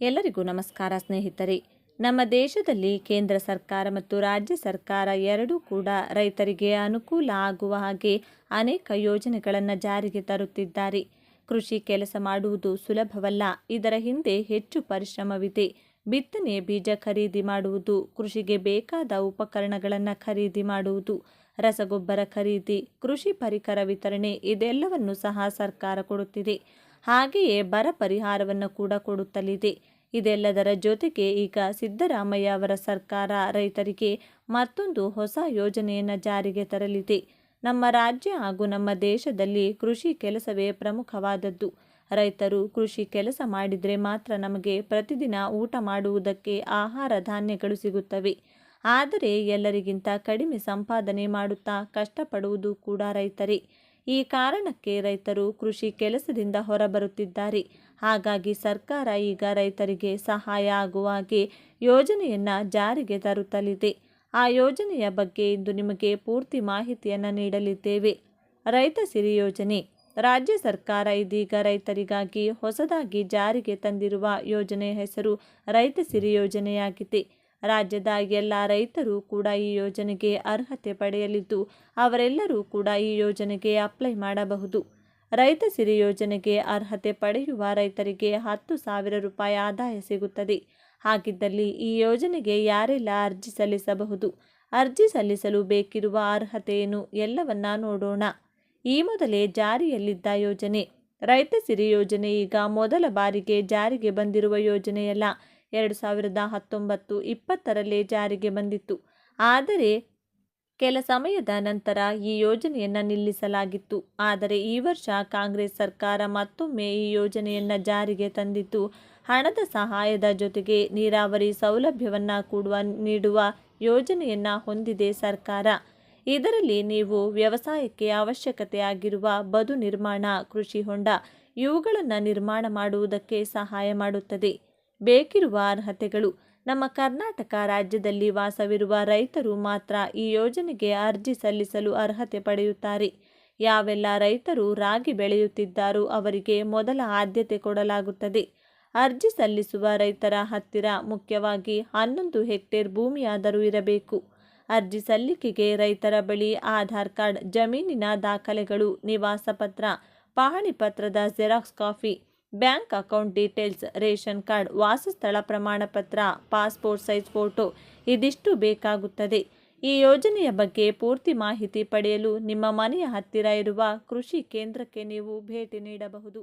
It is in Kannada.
ಎಲ್ಲರಿಗೂ ನಮಸ್ಕಾರ ಸ್ನೇಹಿತರೆ. ನಮ್ಮ ದೇಶದಲ್ಲಿ ಕೇಂದ್ರ ಸರ್ಕಾರ ಮತ್ತು ರಾಜ್ಯ ಸರ್ಕಾರ ಎರಡೂ ಕೂಡ ರೈತರಿಗೆ ಅನುಕೂಲ ಆಗುವ ಹಾಗೆ ಅನೇಕ ಯೋಜನೆಗಳನ್ನು ಜಾರಿಗೆ ತರುತ್ತಿದ್ದಾರೆ. ಕೃಷಿ ಕೆಲಸ ಮಾಡುವುದು ಸುಲಭವಲ್ಲ, ಇದರ ಹಿಂದೆ ಹೆಚ್ಚು ಪರಿಶ್ರಮವಿದೆ. ಬಿತ್ತನೆ ಬೀಜ ಖರೀದಿ ಮಾಡುವುದು, ಕೃಷಿಗೆ ಬೇಕಾದ ಉಪಕರಣಗಳನ್ನು ಖರೀದಿ ಮಾಡುವುದು, ರಸಗೊಬ್ಬರ ಖರೀದಿ, ಕೃಷಿ ಪರಿಕರ ವಿತರಣೆ ಇದೆಲ್ಲವನ್ನು ಸಹ ಸರ್ಕಾರ ಕೊಡುತ್ತಿದೆ. ಹಾಗೆಯೇ ಬರ ಪರಿಹಾರವನ್ನು ಕೂಡ ಕೊಡುತ್ತಲಿದೆ. ಇದೆಲ್ಲದರ ಜೊತೆಗೆ ಈಗ ಸಿದ್ದರಾಮಯ್ಯ ಅವರ ಸರ್ಕಾರ ರೈತರಿಗೆ ಮತ್ತೊಂದು ಹೊಸ ಯೋಜನೆಯನ್ನು ಜಾರಿಗೆ ತರಲಿದೆ. ನಮ್ಮ ರಾಜ್ಯ ಹಾಗೂ ನಮ್ಮ ದೇಶದಲ್ಲಿ ಕೃಷಿ ಕೆಲಸವೇ ಪ್ರಮುಖವಾದದ್ದು. ರೈತರು ಕೃಷಿ ಕೆಲಸ ಮಾಡಿದರೆ ಮಾತ್ರ ನಮಗೆ ಪ್ರತಿದಿನ ಊಟ ಮಾಡುವುದಕ್ಕೆ ಆಹಾರ ಧಾನ್ಯಗಳು ಸಿಗುತ್ತವೆ. ಆದರೆ ಎಲ್ಲರಿಗಿಂತ ಕಡಿಮೆ ಸಂಪಾದನೆ ಮಾಡುತ್ತಾ ಕಷ್ಟಪಡುವುದು ಕೂಡ ರೈತರೇ. ಈ ಕಾರಣಕ್ಕೆ ರೈತರು ಕೃಷಿ ಕೆಲಸದಿಂದ ಹೊರಬರುತ್ತಿದ್ದಾರೆ. ಹಾಗಾಗಿ ಸರ್ಕಾರ ಈಗ ರೈತರಿಗೆ ಸಹಾಯ ಆಗುವ ಹಾಗೆ ಯೋಜನೆಯನ್ನು ಜಾರಿಗೆ ತರುತ್ತಲಿದೆ. ಆ ಯೋಜನೆಯ ಬಗ್ಗೆ ಇಂದು ನಿಮಗೆ ಪೂರ್ತಿ ಮಾಹಿತಿಯನ್ನು ನೀಡಲಿದ್ದೇವೆ. ರೈತ ಸಿರಿ ಯೋಜನೆ. ರಾಜ್ಯ ಸರ್ಕಾರ ಇದೀಗ ರೈತರಿಗಾಗಿ ಹೊಸದಾಗಿ ಜಾರಿಗೆ ತಂದಿರುವ ಯೋಜನೆಯ ಹೆಸರು ರೈತ ಸಿರಿ ಯೋಜನೆಯಾಗಿದೆ. ರಾಜ್ಯದ ಎಲ್ಲ ರೈತರು ಕೂಡ ಈ ಯೋಜನೆಗೆ ಅರ್ಹತೆ ಪಡೆಯಲಿದ್ದು, ಅವರೆಲ್ಲರೂ ಕೂಡ ಈ ಯೋಜನೆಗೆ ಅಪ್ಲೈ ಮಾಡಬಹುದು. ರೈತ ಸಿರಿ ಯೋಜನೆಗೆ ಅರ್ಹತೆ ಪಡೆಯುವ ರೈತರಿಗೆ ಹತ್ತು ಸಾವಿರ ರೂಪಾಯಿ ಆದಾಯ ಸಿಗುತ್ತದೆ. ಹಾಗಿದ್ದಲ್ಲಿ ಈ ಯೋಜನೆಗೆ ಯಾರೆಲ್ಲ ಅರ್ಜಿ ಸಲ್ಲಿಸಬಹುದು? ಅರ್ಜಿ ಸಲ್ಲಿಸಲು ಬೇಕಿರುವ ಅರ್ಹತೆಯನ್ನು ಎಲ್ಲವನ್ನ ನೋಡೋಣ. ಈ ಮೊದಲೇ ಜಾರಿಯಲ್ಲಿದ್ದ ಯೋಜನೆ. ರೈತ ಸಿರಿ ಯೋಜನೆ ಈಗ ಮೊದಲ ಬಾರಿಗೆ ಜಾರಿಗೆ ಬಂದಿರುವ ಯೋಜನೆಯಲ್ಲ. ಎರಡು ಸಾವಿರದ ಹತ್ತೊಂಬತ್ತು ಇಪ್ಪತ್ತರಲ್ಲೇ ಜಾರಿಗೆ ಬಂದಿತ್ತು. ಆದರೆ ಕೆಲ ಸಮಯದ ನಂತರ ಈ ಯೋಜನೆಯನ್ನು ನಿಲ್ಲಿಸಲಾಗಿತ್ತು. ಆದರೆ ಈ ವರ್ಷ ಕಾಂಗ್ರೆಸ್ ಸರ್ಕಾರ ಮತ್ತೊಮ್ಮೆ ಈ ಯೋಜನೆಯನ್ನು ಜಾರಿಗೆ ತಂದಿತ್ತು ಹಣದ ಸಹಾಯದ ಜೊತೆಗೆ ನೀರಾವರಿ ಸೌಲಭ್ಯವನ್ನು ಕೂಡುವ, ನೀಡುವ ಯೋಜನೆಯನ್ನು ಹೊಂದಿದೆ ಸರ್ಕಾರ. ಇದರಲ್ಲಿ ನೀವು ವ್ಯವಸಾಯಕ್ಕೆ ಅವಶ್ಯಕತೆಯಾಗಿರುವ ಬದು ನಿರ್ಮಾಣ, ಕೃಷಿ ಹೊಂಡ ಇವುಗಳನ್ನು ನಿರ್ಮಾಣ ಮಾಡುವುದಕ್ಕೆ ಸಹಾಯ ಮಾಡುತ್ತದೆ. ಬೇಕಿರುವ ಅರ್ಹತೆಗಳು. ನಮ್ಮ ಕರ್ನಾಟಕ ರಾಜ್ಯದಲ್ಲಿ ವಾಸವಿರುವ ರೈತರು ಮಾತ್ರ ಈ ಯೋಜನೆಗೆ ಅರ್ಜಿ ಸಲ್ಲಿಸಲು ಅರ್ಹತೆ ಪಡೆಯುತ್ತಾರೆ. ಯಾವೆಲ್ಲ ರೈತರು ರಾಗಿ ಬೆಳೆಯುತ್ತಿದ್ದಾರೋ ಅವರಿಗೆ ಮೊದಲ ಆದ್ಯತೆ ಕೊಡಲಾಗುತ್ತದೆ. ಅರ್ಜಿ ಸಲ್ಲಿಸುವ ರೈತರ ಹತ್ತಿರ ಮುಖ್ಯವಾಗಿ ಹನ್ನೊಂದು ಹೆಕ್ಟೇರ್ ಭೂಮಿಯಾದರೂ ಇರಬೇಕು. ಅರ್ಜಿ ಸಲ್ಲಿಕೆಗೆ ರೈತರ ಬಳಿ ಆಧಾರ್ ಕಾರ್ಡ್, ಜಮೀನಿನ ದಾಖಲೆಗಳು, ನಿವಾಸ ಪತ್ರ ಪಹಣಿ ಪತ್ರದ xerox copy bank account details, ration card, ವಾಸಸ್ಥಳ ಪ್ರಮಾಣ ಪತ್ರ ಪಾಸ್ಪೋರ್ಟ್ ಸೈಜ್ ಫೋಟೋ ಇದಿಷ್ಟು ಬೇಕಾಗುತ್ತದೆ. ಈ ಯೋಜನೆಯ ಬಗ್ಗೆ ಪೂರ್ತಿ ಮಾಹಿತಿ ಪಡೆಯಲು ನಿಮ್ಮ ಮನೆಯ ಹತ್ತಿರ ಇರುವ ಕೃಷಿ ಕೇಂದ್ರಕ್ಕೆ ನೀವು ಭೇಟಿ ನೀಡಬಹುದು.